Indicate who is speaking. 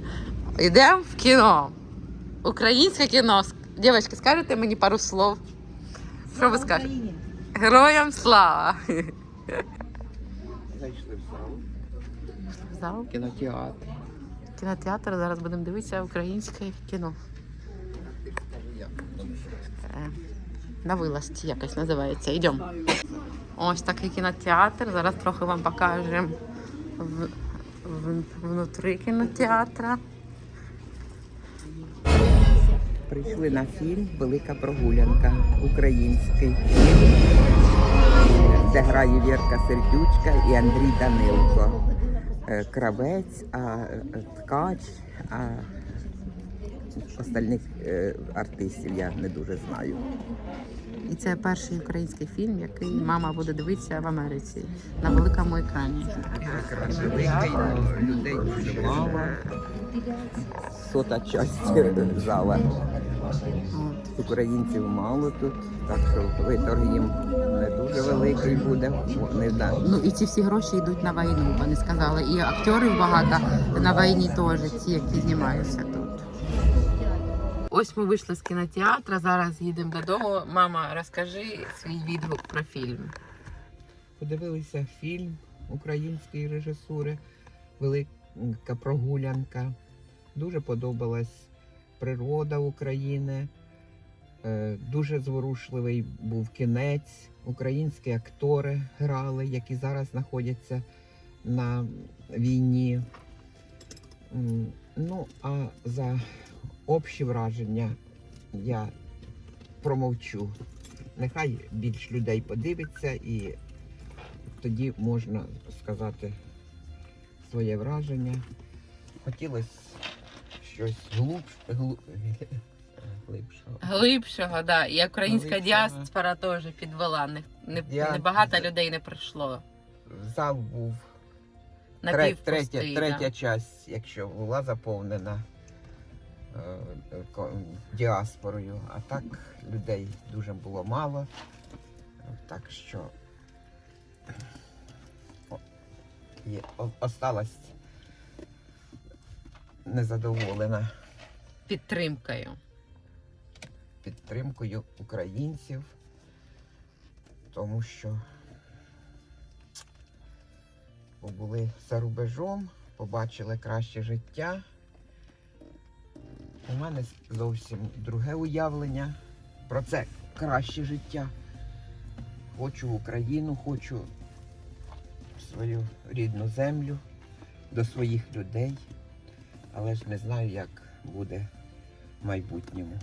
Speaker 1: Йдемо в кіно. Українське кіно. Дівчатки, скажете мені пару слов? Що ви скажете? Героям слава!
Speaker 2: Зайшли в зал.
Speaker 1: Зал,
Speaker 2: Кінотеатр.
Speaker 1: кінотеатр. Зараз будемо дивитися українське кіно. Е, На вилазці якось називається. Йдемо. Ось такий кінотеатр. Зараз трохи вам покажемо в, в, внутри кінотеатра.
Speaker 2: Прийшли на фільм Велика прогулянка. Український фільм, де грає Вірка Сердючка і Андрій Данилко. Е, Кравець, а е, ткач, а остальних е, артистів я не дуже знаю.
Speaker 1: І це перший український фільм, який мама буде дивитися в Америці на великому екрані.
Speaker 2: Людей дуже мало. Сота часть зала.
Speaker 1: От.
Speaker 2: Українців мало тут, так що виторг їм не дуже великий буде. Не да-
Speaker 1: Ну і ці всі гроші йдуть на війну, вони сказали. І акторів багато на війні теж, ті, які знімаються тут. Ось ми вийшли з кінотеатру, зараз їдемо додому. Мама, розкажи свій відгук про фільм.
Speaker 2: Подивилися фільм української режисури, велика прогулянка. Дуже подобалась природа України. Е, Дуже зворушливий був кінець. Українські актори грали, які зараз знаходяться на війні. Ну, а за общі враження я промовчу. Нехай більш людей подивиться і тоді можна сказати своє враження. Хотілося щось глуб... глу- глибшого.
Speaker 1: Глибшого, да. І українська
Speaker 2: Глибшого.
Speaker 1: діаспора теж підвела. Не, не,
Speaker 2: Діа-
Speaker 1: не людей не прийшло.
Speaker 2: Зал був
Speaker 1: Напівпустий,
Speaker 2: третя, третя часть, якщо була заповнена е, діаспорою, а так людей дуже було мало. Так що є, осталась незадоволена
Speaker 1: підтримкою.
Speaker 2: підтримкою українців, тому що були за рубежом, побачили краще життя. У мене зовсім друге уявлення про це краще життя. Хочу Україну, хочу свою рідну землю, до своїх людей, але ж не знаю, як буде в майбутньому.